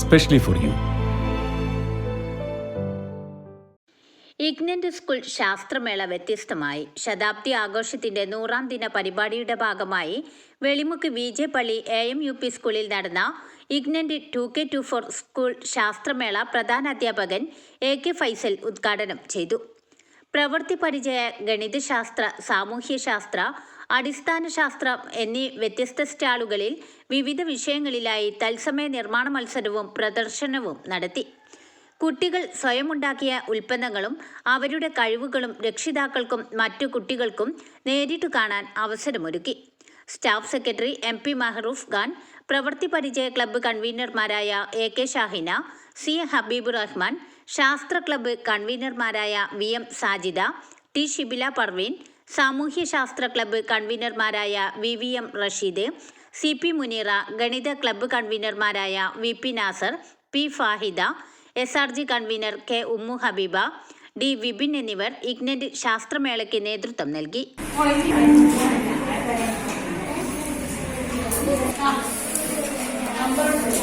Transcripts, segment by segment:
specially for you ignite school ശാസ്ത്രമേള വ്യത്യസ്തമായി ശതാബ്ദി ആഘോഷത്തിന്റെ നൂറാം ദിന പരിപാടിയുടെ ഭാഗമായി Velimukku V J Palli A M U P സ്കൂളിൽ നടന്ന ignite two K two four school ശാസ്ത്രമേള പ്രധാന അധ്യാപകൻ എ കെ ഫൈസൽ ഉദ്ഘാടനം ചെയ്തു പ്രവൃത്തി പരിചയ ഗണിതശാസ്ത്ര സാമൂഹ്യശാസ്ത്ര അടിസ്ഥാന ശാസ്ത്രം എന്നീ വ്യത്യസ്ത സ്റ്റാളുകളിൽ വിവിധ വിഷയങ്ങളിലായി തത്സമയ നിർമ്മാണ മത്സരവും പ്രദർശനവും നടത്തി. കുട്ടികൾ സ്വയമുണ്ടാക്കിയ ഉൽപ്പന്നങ്ങളും അവരുടെ കഴിവുകളും രക്ഷിതാക്കൾക്കും മറ്റു കുട്ടികൾക്കും നേരിട്ട് കാണാൻ അവസരമൊരുക്കി. Staff secretary M P Mehroof Khan പ്രവൃത്തി പരിചയ club കൺവീനർമാരായ A K Shahina C Habeeb Rahman ശാസ്ത്ര club കൺവീനർമാരായ V M Sajida T Shibila Parveen സാമൂഹ്യശാസ്ത്ര club കൺവീനർമാരായ V V M Rasheed C P Muneera ഗണിത club കൺവീനർമാരായ V P Nasar P Fahida S R G convener K Ummu Habeeba D Vipin എന്നിവർ ignite ശാസ്ത്രമേളയ്ക്ക് നേതൃത്വം നൽകി. UP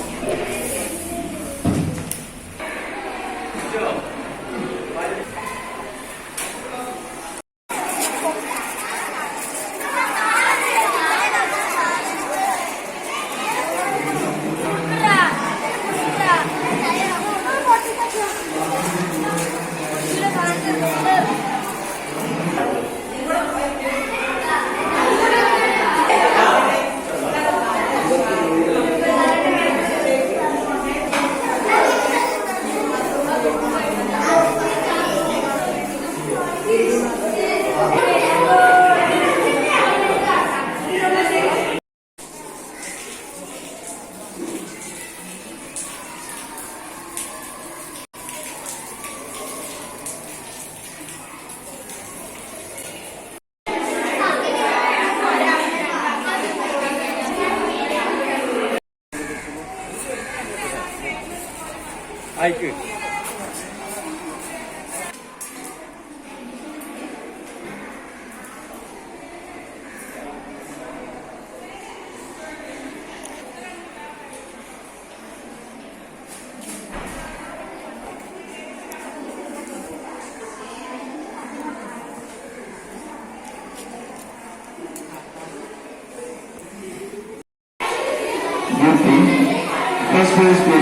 first prize special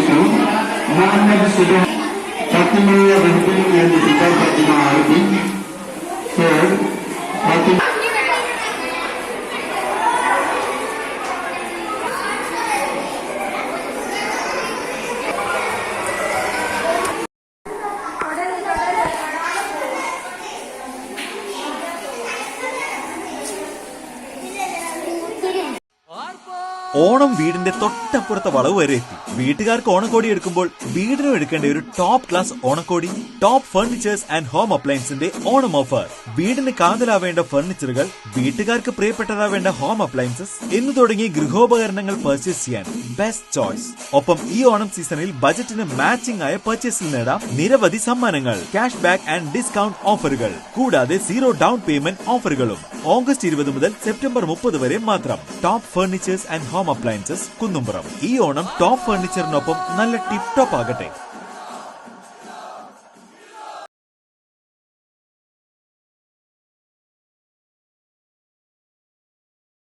Thank you. Onam വീടിന്റെ തൊട്ടപ്പുറത്തെ വളവ് വരെ എത്തി. വീട്ടുകാർക്ക് ഓണക്കോടി എടുക്കുമ്പോൾ വീടിനും എടുക്കേണ്ട ഒരു ടോപ്പ് ക്ലാസ് ഓണക്കോടി ടോപ്പ് ഫർണിച്ചേഴ്സ് ആൻഡ് ഹോം അപ്ലയൻസിന്റെ ഓണം ഓഫർ വീടിന് കാതലാവേണ്ട ഫർണിച്ചറുകൾ വീട്ടുകാർക്ക് പ്രിയപ്പെട്ടതാവേണ്ട ഹോം അപ്ലയൻസസ് എന്ന് തുടങ്ങി ഗൃഹോപകരണങ്ങൾ പർച്ചേസ് ചെയ്യാൻ ബെസ്റ്റ് ചോയ്സ് ഒപ്പം ഈ ഓണം സീസണിൽ ബജറ്റിന് മാച്ചിംഗ് ആയ പർച്ചേസിൽ നേടാം നിരവധി സമ്മാനങ്ങൾ ക്യാഷ് ബാക്ക് ആൻഡ് ഡിസ്കൗണ്ട് ഓഫറുകൾ കൂടാതെ സീറോ ഡൗൺ പേയ്മെന്റ് ഓഫറുകളും ഓഗസ്റ്റ് ഇരുപത് മുതൽ സെപ്റ്റംബർ മുപ്പത് വരെ മാത്രം. Top furnitures and home appliances Kunnumpuram ഈ ഓണം ടോപ്പ് ഫർണിച്ചറിനൊപ്പം നല്ല ടിപ് ടോപ്പ് ആകട്ടെ